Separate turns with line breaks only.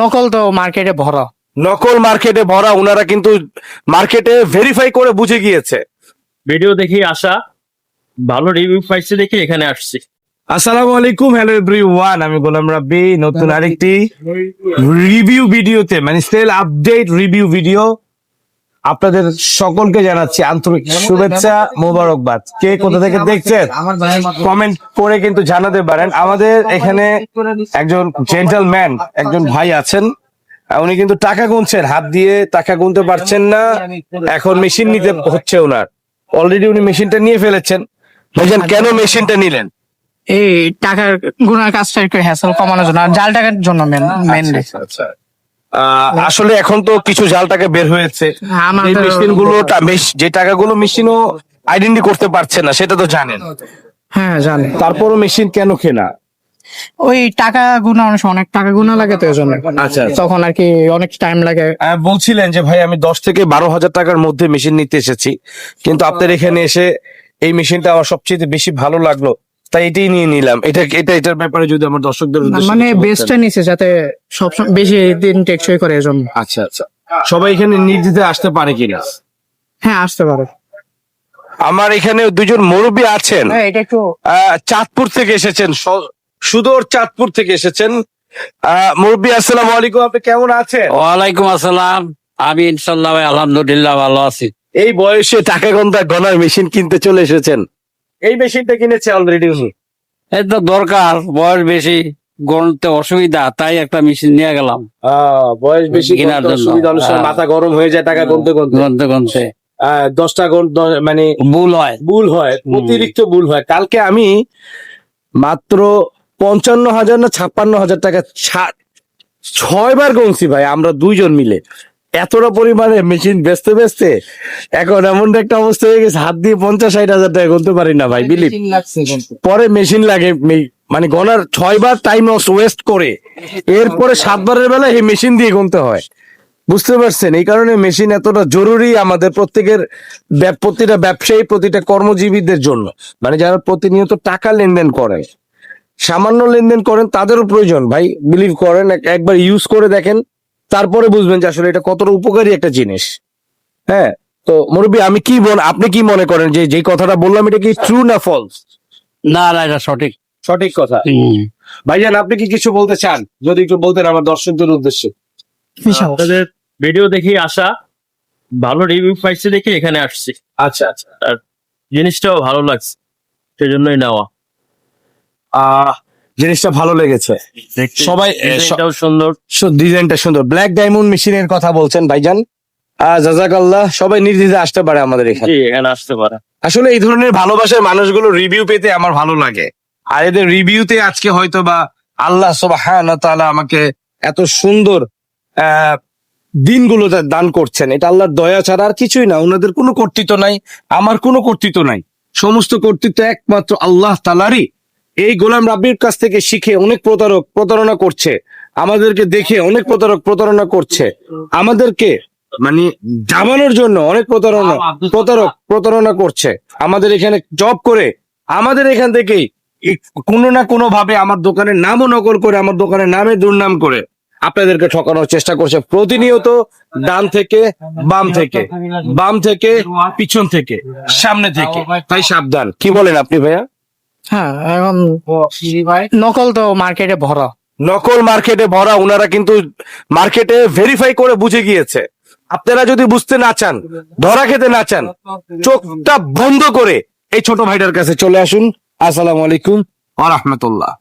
নকল তো মার্কেটে ভরা।
নকল মার্কেটে ভরা ওনারা কিন্তু মার্কেটে ভেরিফাই করে বুঝে গিয়েছে।
ভিডিও দেখি আসা ভালো রিভিউ পাইছে দেখে এখানে আসছি।
আসসালামু আলাইকুম হ্যালো এভরিওয়ান আমি গোলাম রাব্বি নতুন আরেকটি রিভিউ ভিডিওতে মানে সেল আপডেট রিভিউ ভিডিও আপনাদের সকলকে জানাচ্ছি আন্তরিক শুভেচ্ছা মোবারকবাদ। কে কোথা থেকে দেখছেন? কমেন্ট করে কিন্তু জানাতে পারেন। আমাদের এখানে একজন জেন্টলম্যান একজন ভাই আছেন। উনি কিন্তু টাকা গুনছেন। হাত দিয়ে টাকা গুনতে পারছেন না। এখন মেশিন নিতে হচ্ছে ওনার। অলরেডি উনি মেশিনটা নিয়ে ফেলেছেন। ভাইজান কেন মেশিনটা নিলেন?
এই টাকার গুনার কাজটা একটু হ্যাসেল কমানোর জন্য। আর জাল টাকার জন্য মেনলি
আচ্ছা আহ, আসলে এখন তো কিছু জাল টাকা বের হয়েছে। এই মেশিনগুলো যে টাকাগুলো মেশিনও আইডেন্টি করতে পারছে না সেটা তো জানেন।
হ্যাঁ জানি
তারপরও মেশিন কেন কেনা?
ওই টাকা গুনা অনেক অনেক টাকা গুনা লাগে তো এজন্য।
আচ্ছা।
তখন আর কি অনেক টাইম লাগে।
বলছিলেন যে ভাই আমি দশ থেকে বারো হাজার টাকার মধ্যে মেশিন নিতে এসেছি। কিন্তু আপনার এখানে এসে এই মেশিনটা আমার সবচেয়ে বেশি ভালো লাগল। তাই এটাই নিয়ে নিলাম। এটা এটা এটার ব্যাপারে যদি আমার দর্শকদের
মানে বেস্টটা নিছে যাতে সবসময় বেশি দিন টেকসই করে এজন্য।
আচ্ছা আচ্ছা। সবাই এখানে নির্দিতে আসতে পারে কিনা?
হ্যাঁ আসতে পারে।
আমার এখানে দুজন মুরব্বী আছেন।
হ্যাঁ এটা একটু
আহ, চাঁদপুর থেকে এসেছেন। সুদূর চাঁদপুর থেকে এসেছেন। আহ, মুরব্বী আসসালামু আলাইকুম। আপনি কেমন আছেন?
ওয়ালাইকুম আসসালাম। আমি ইনশাল্লাহ আলহামদুলিল্লাহ ভালো আছি।
এই বয়সে টাকা গন্তা গনার মেশিন কিনতে চলে এসেছেন। এই মেশিনটা কিনেছে অলরেডি উনি।
এই তো দরকার বয়স বেশি গণতে অসুবিধা তাই একটা মেশিন নিয়ে গেলাম।
বয়স বেশি
কেনার জন্য। হ্যাঁ।
মাথা গরম হয়ে যায় টাকা গনতে গনতে
গণতে গণতে।
আহ, দশটা গন মানে
ভুল হয়।
ভুল হয় অতিরিক্ত ভুল হয়। কালকে আমি মাত্র পঞ্চান্ন হাজার না ছাপ্পান্ন হাজার টাকা ছয়বার গুনছি ভাই আমরা দুইজন মিলে। এতটা পরিমাণে মেশিন বেচতে বেচতে এখন এমন একটা অবস্থা হয়ে গেছে হাত দিয়ে পঞ্চাশ ষাট হাজার টাকা গুনতে পারি না ভাই বিলিভ পরে মেশিন লাগে মানে গনার ছয়বার টাইম ওয়েস্ট করে। এরপরে সাতবারের বেলা এই মেশিন দিয়ে গুনতে হয়। বুঝতে পারছেন? এই কারণে মেশিন এতটা জরুরি আমাদের প্রত্যেকের প্রতিটা ব্যবসায়ী প্রতিটা কর্মজীবীদের জন্য। মানে যারা প্রতিনিয়ত টাকা লেনদেন করে সামান্য লেনদেন করেন তাদেরও প্রয়োজন। ভাই বিলিভ করেন একবার ইউজ করে দেখেন। তারপরে বুঝবেন যে আসলে এটা কতটা উপকারী একটা জিনিস। হ্যাঁ? তো মুরব্বী আমি কি বল আপনি কি মনে করেন যে যে কথাটা বললাম এটা কি ট্রু না ফলস
না না এটা সঠিক।
সঠিক কথা। ভাইজান আপনি কি কিছু বলতে চান? যদি একটু বলতেন আমার দর্শকদের উদ্দেশ্যে।
আপনাদের ভিডিও দেখি আসা ভালো রিভিউ পাইছে দেখে এখানে আসছি।
আচ্ছা আচ্ছা।
জিনিসটাও ভালো লাগছে সেজন্যই নেওয়া।
আহ জিনিসটা ভালো লেগেছে। সবাই-
সুন্দর।
ডিজাইনটা সুন্দর। ব্ল্যাক ডায়মন্ড মেশিনের কথা বলছেন ভাইজান। জাজাকাল্লাহ সবাই নির্দ্বিধে আসতে পারে আমাদের এখানে।
এখানে আসতে পারে।
আসলে এই ধরনের ভালোবাসার মানুষগুলো রিভিউ পেতে আমার ভালো লাগে। আর এদের রিভিউতে আজকে হয়তো বা আল্লাহ সুবহানাহু তাআলা আমাকে এত সুন্দর আহ, দিনগুলো দান করছেন। এটা আল্লাহর দয়া ছাড়া আর কিছুই না। ওনাদের কোনো কর্তৃত্ব নাই আমার কোনো কর্তৃত্ব নাই। সমস্ত কর্তৃত্ব একমাত্র আল্লাহ তালারই এই গোলাম রাব্বির কাছ থেকে শিখে অনেক প্রতারক প্রতারণা করছে। আমাদেরকে দেখে অনেক প্রতারক প্রতারণা করছে। আমাদেরকে মানে জামানোর জন্য অনেক প্রতারণা প্রতারক প্রতারণা করছে। আমাদের এখানে জব করে আমাদের এখান থেকেই কোনো না কোনো ভাবে আমার দোকানের নামও নকল করে আমার দোকানের নামে দুর্নাম করে আপনাদেরকে ঠকানোর চেষ্টা করছে। প্রতিনিয়ত ডান থেকে বাম থেকে বাম থেকে পিছন থেকে সামনে থেকে। তাই সাবধান। কি বলেন আপনি ভাইয়া?
হ্যাঁ এখন নকল তো মার্কেটে ভরা।
নকল মার্কেটে ভরা ওনারা কিন্তু মার্কেটে ভেরিফাই করে বুঝে গিয়েছে। আপনারা যদি বুঝতে না চান ধরা খেতে না চান চোখটা বন্ধ করে এই ছোট ভাইটার কাছে চলে আসুন। আসসালামু আলাইকুম আ রাহমাতুল্লাহ।